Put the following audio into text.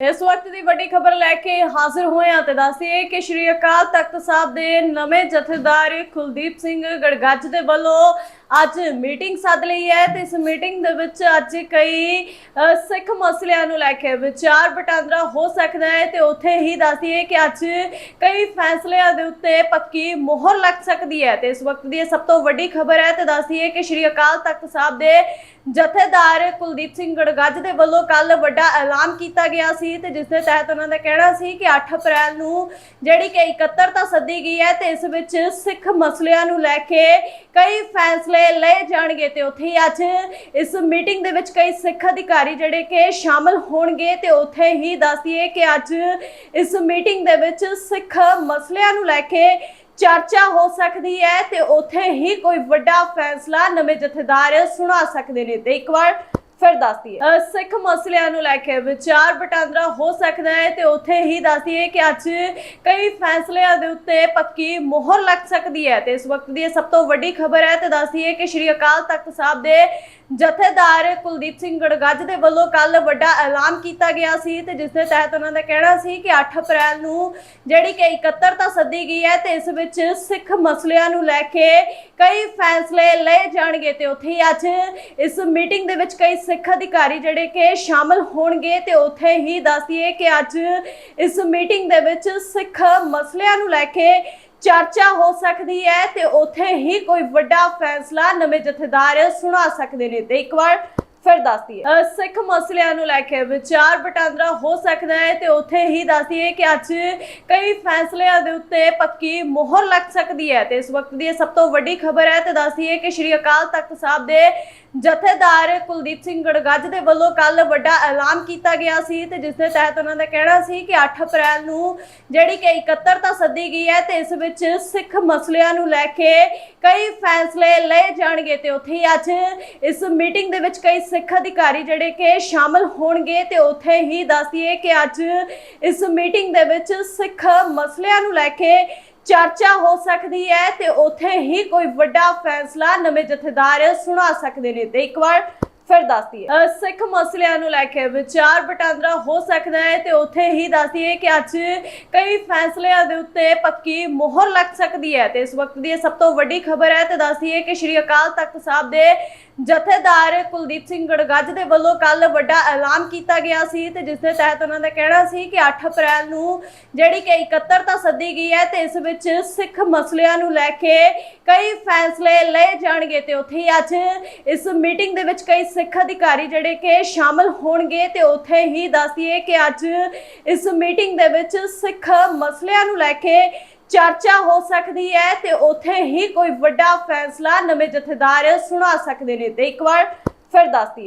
ਇਸ ਵਕਤ ਦੀ ਵੱਡੀ ਖਬਰ ਲੈ ਕੇ ਹਾਜ਼ਰ ਹੋਏ ਹਾਂ ਤੇ ਦੱਸੀਏ ਕਿ ਸ਼੍ਰੀ ਅਕਾਲ ਤਖਤ ਸਾਹਿਬ ਦੇ ਨਵੇਂ ਜਥੇਦਾਰ ਕੁਲਦੀਪ ਸਿੰਘ ਗੜਗੱਜ ਦੇ ਵੱਲੋਂ ਅੱਜ ਮੀਟਿੰਗ ਸੱਦ ਲਈ ਹੈ ਤੇ ਇਸ ਮੀਟਿੰਗ ਦੇ ਵਿੱਚ ਅੱਜ ਕਈ ਸਿੱਖ ਮਸਲਿਆਂ ਨੂੰ ਲੈ ਕੇ ਵਿਚਾਰ ਵਟਾਂਦਰਾ ਹੋ ਸਕਦਾ ਹੈ ਤੇ ਉੱਥੇ ਹੀ ਦੱਸੀਏ ਕਿ ਅੱਜ ਕਈ ਫੈਸਲਿਆਂ ਦੇ ਉੱਤੇ ਪੱਕੀ ਮੋਹਰ ਲੱਗ ਸਕਦੀ ਹੈ ਤੇ ਇਸ ਵਕਤ ਦੀ ਇਹ ਸਭ ਤੋਂ ਵੱਡੀ ਖਬਰ ਹੈ ਤੇ ਦੱਸੀਏ ਕਿ ਸ਼੍ਰੀ ਅਕਾਲ ਤਖਤ ਸਾਹਿਬ ਦੇ ਜਥੇਦਾਰ ਕੁਲਦੀਪ ਸਿੰਘ ਗੜਗੱਜ ਦੇ ਵੱਲੋਂ ਕੱਲ ਵੱਡਾ ਐਲਾਨ ਕੀਤਾ ਗਿਆ ਸੀ ਤੇ ਜਿਸ ਦੇ ਤਹਿਤ ਉਹਨਾਂ ਦਾ ਕਹਿਣਾ ਸੀ ਕਿ 8 ਅਪ੍ਰੈਲ ਨੂੰ ਜਿਹੜੀ ਕਿ ਇਕੱਤਰਤਾ ਸੱਦੀ ਗਈ ਹੈ ਤੇ ਇਸ ਵਿੱਚ ਸਿੱਖ ਮਸਲਿਆਂ ਨੂੰ ਲੈ ਕੇ ਕਈ ਫੈਸਲੇ ਲਏ ਜਾਣਗੇ ਤੇ ਉੱਥੇ ਹੀ ਅੱਜ ਇਸ ਮੀਟਿੰਗ ਦੇ ਵਿੱਚ ਕਈ ਸਿੱਖ ਅਧਿਕਾਰੀ ਜਿਹੜੇ ਕਿ ਸ਼ਾਮਲ ਹੋਣਗੇ ਤੇ ਉੱਥੇ ਹੀ ਦੱਸਦੀਏ ਕਿ ਅੱਜ ਇਸ ਮੀਟਿੰਗ ਦੇ ਵਿੱਚ ਸਿੱਖ ਮਸਲਿਆਂ ਨੂੰ ਲੈ ਕੇ ਚਰਚਾ ਹੋ ਸਕਦੀ ਹੈ ਤੇ ਉੱਥੇ ਹੀ ਕੋਈ ਵੱਡਾ ਫੈਸਲਾ ਨਵੇਂ ਜਥੇਦਾਰ ਸੁਣਾ ਸਕਦੇ ਨੇ ਤੇ ਇੱਕ ਵਾਰ ਫਿਰ ਦੱਸਦੀ ਹੈ। ਸਿੱਖ ਮਸਲਿਆਂ ਨੂੰ ਲੈ ਕੇ ਵਿਚਾਰ ਵਟਾਂਦਰਾ ਹੋ ਸਕਦਾ ਹੈ ਤੇ ਉੱਥੇ ਹੀ ਦੱਸਦੀ ਹੈ ਕਿ ਅੱਜ ਕਈ ਫੈਸਲਿਆਂ ਦੇ ਉੱਤੇ ਪੱਕੀ ਮੋਹਰ ਲੱਗ ਸਕਦੀ ਹੈ ਤੇ ਇਸ ਵਕਤ ਦੀ ਇਹ ਸਭ ਤੋਂ ਵੱਡੀ ਖਬਰ ਹੈ ਤੇ ਦੱਸਦੀ ਹੈ ਕਿ ਸ਼੍ਰੀ ਅਕਾਲ ਤਖਤ ਸਾਹਿਬ ਦੇ ਜਥੇਦਾਰ ਕੁਲਦੀਪ ਸਿੰਘ ਗੜਗੱਜ ਦੇ ਵੱਲੋਂ ਕੱਲ ਵੱਡਾ ਐਲਾਨ ਕੀਤਾ ਗਿਆ ਸੀ ਤੇ ਜਿਸ ਦੇ ਤਹਿਤ ਉਹਨਾਂ ਦਾ ਕਹਿਣਾ ਸੀ ਕਿ 8 ਅਪ੍ਰੈਲ ਨੂੰ ਜਿਹੜੀ ਕਿ ਇਕੱਤਰਤਾ ਸੱਦੀ ਗਈ ਹੈ ਤੇ ਇਸ ਵਿੱਚ ਸਿੱਖ ਮਸਲਿਆਂ ਨੂੰ ਲੈ ਕੇ ਕਈ ਫੈਸਲੇ ਲਏ ਜਾਣਗੇ ਤੇ ਉੱਥੇ ਹੀ ਅੱਜ ਇਸ ਮੀਟਿੰਗ ਦੇ ਵਿੱਚ ਕਈ ਸਿੱਖ ਅਧਿਕਾਰੀ ਜਿਹੜੇ ਕਿ ਸ਼ਾਮਲ ਹੋਣਗੇ ਤੇ ਉੱਥੇ ਹੀ ਦੱਸੀਏ ਕਿ ਅੱਜ ਇਸ ਮੀਟਿੰਗ ਦੇ ਵਿੱਚ ਸਿੱਖ ਮਸਲਿਆਂ ਨੂੰ ਲੈ ਕੇ ਚਰਚਾ ਹੋ ਸਕਦੀ ਹੈ ਤੇ ਉੱਥੇ ਹੀ ਕੋਈ ਵੱਡਾ ਫੈਸਲਾ ਨਵੇਂ ਜਥੇਦਾਰ ਸੁਣਾ ਸਕਦੇ ਨੇ। ਤੇ ਇੱਕ ਵਾਰ ਫਿਰ ਦੱਸਦੀ ਹੈ। ਸਿੱਖ ਮਸਲਿਆਂ ਨੂੰ ਲੈ ਕੇ ਵਿਚਾਰ ਵਟਾਂਦਰਾ ਹੋ ਸਕਦਾ ਹੈ ਤੇ ਉੱਥੇ ਹੀ ਦੱਸਦੀ ਕਿ ਅੱਜ ਕਈ ਫੈਸਲਿਆਂ ਦੇ ਉੱਤੇ ਪੱਕੀ ਮੋਹਰ ਲੱਗ ਸਕਦੀ ਹੈ ਤੇ ਇਸ ਵਕਤ ਦੀ ਇਹ ਸਭ ਤੋਂ ਵੱਡੀ ਖਬਰ ਹੈ ਤੇ ਦੱਸਦੀ ਹੈ ਕਿ ਸ਼੍ਰੀ ਅਕਾਲ ਤਖਤ ਸਾਹਿਬ ਦੇ ਜਥੇਦਾਰ ਕੁਲਦੀਪ ਸਿੰਘ ਗੜਗੱਜ ਦੇ ਵੱਲੋਂ ਕੱਲ ਵੱਡਾ ਐਲਾਨ ਕੀਤਾ ਗਿਆ ਸੀ ਤੇ ਜਿਸ ਦੇ ਤਹਿਤ ਉਹਨਾਂ ਦਾ ਕਹਿਣਾ ਸੀ ਕਿ 8 ਅਪ੍ਰੈਲ ਨੂੰ ਜਿਹੜੀ ਕਿ ਇਕੱਤਰਤਾ ਸੱਦੀ ਗਈ ਹੈ ਤੇ ਇਸ ਵਿੱਚ ਸਿੱਖ ਮਸਲਿਆਂ ਨੂੰ ਲੈ ਕੇ ਕਈ ਫੈਸਲੇ ਲਏ ਜਾਣਗੇ ਤੇ ਉੱਥੇ ਹੀ ਅੱਜ ਇਸ ਮੀਟਿੰਗ ਦੇ ਵਿੱਚ ਕਈ ਸਿੱਖ ਅਧਿਕਾਰੀ ਜਿਹੜੇ ਕਿ ਸ਼ਾਮਲ ਹੋਣਗੇ ਤੇ ਉੱਥੇ ਹੀ ਦੱਸਦੀਏ ਕਿ ਅੱਜ ਇਸ ਮੀਟਿੰਗ ਦੇ ਵਿੱਚ ਸਿੱਖ ਮਸਲਿਆਂ ਨੂੰ ਲੈ ਕੇ ਚਰਚਾ ਹੋ ਸਕਦੀ ਹੈ ਤੇ ਉੱਥੇ ਹੀ ਕੋਈ ਵੱਡਾ ਫੈਸਲਾ ਨਵੇਂ ਜਥੇਦਾਰ ਸੁਣਾ ਸਕਦੇ ਨੇ ਤੇ ਇੱਕ ਵਾਰ ਫਿਰ ਦੱਸਦੀ ਹੈ। ਸਿੱਖ ਮਸਲਿਆਂ ਨੂੰ ਲੈ ਕੇ ਵਿਚਾਰ ਵਟਾਂਦਰਾ ਹੋ ਸਕਦਾ ਹੈ ਤੇ ਉੱਥੇ ਹੀ ਦੱਸਦੀ ਹੈ ਕਿ ਅੱਜ ਕਈ ਫੈਸਲਿਆਂ ਦੇ ਉੱਤੇ ਪੱਕੀ ਮੋਹਰ ਲੱਗ ਸਕਦੀ ਹੈ ਤੇ ਇਸ ਵਕਤ ਦੀ ਇਹ ਸਭ ਤੋਂ ਵੱਡੀ ਖਬਰ ਹੈ ਤੇ ਦੱਸਦੀ ਹੈ ਕਿ ਸ਼੍ਰੀ ਅਕਾਲ ਤਖਤ ਸਾਹਿਬ ਦੇ ਜਥੇਦਾਰ ਕੁਲਦੀਪ ਸਿੰਘ ਗੜਗੱਜ ਦੇ ਵੱਲੋਂ ਕੱਲ ਵੱਡਾ ਐਲਾਨ ਕੀਤਾ ਗਿਆ ਸੀ ਤੇ ਜਿਸ ਦੇ ਤਹਿਤ ਉਹਨਾਂ ਦਾ ਕਹਿਣਾ ਸੀ ਕਿ 8 ਅਪ੍ਰੈਲ ਨੂੰ ਜਿਹੜੀ ਕਿ ਇਕੱਤਰਤਾ ਸੱਦੀ ਗਈ ਹੈ ਤੇ ਇਸ ਵਿੱਚ ਸਿੱਖ ਮਸਲਿਆਂ ਨੂੰ ਲੈ ਕੇ ਕਈ ਫੈਸਲੇ ਲਏ ਜਾਣਗੇ ਤੇ ਉੱਥੇ ਹੀ ਅੱਜ ਇਸ ਮੀਟਿੰਗ ਦੇ ਵਿੱਚ ਕਈ ਸਿੱਖ ਅਧਿਕਾਰੀ ਜਿਹੜੇ ਕਿ ਸ਼ਾਮਲ ਹੋਣਗੇ ਤੇ ਉੱਥੇ ਹੀ ਦੱਸਦੀਏ ਕਿ ਅੱਜ ਇਸ ਮੀਟਿੰਗ ਦੇ ਵਿੱਚ ਸਿੱਖ ਮਸਲਿਆਂ ਨੂੰ ਲੈ ਕੇ ਚਰਚਾ ਹੋ ਸਕਦੀ ਹੈ ਤੇ ਉੱਥੇ ਹੀ ਕੋਈ ਵੱਡਾ ਫੈਸਲਾ ਨਵੇਂ ਜਥੇਦਾਰ ਸੁਣਾ ਸਕਦੇ ਨੇ ਤੇ ਇੱਕ ਵਾਰ ਫਿਰ ਦੱਸਦੀ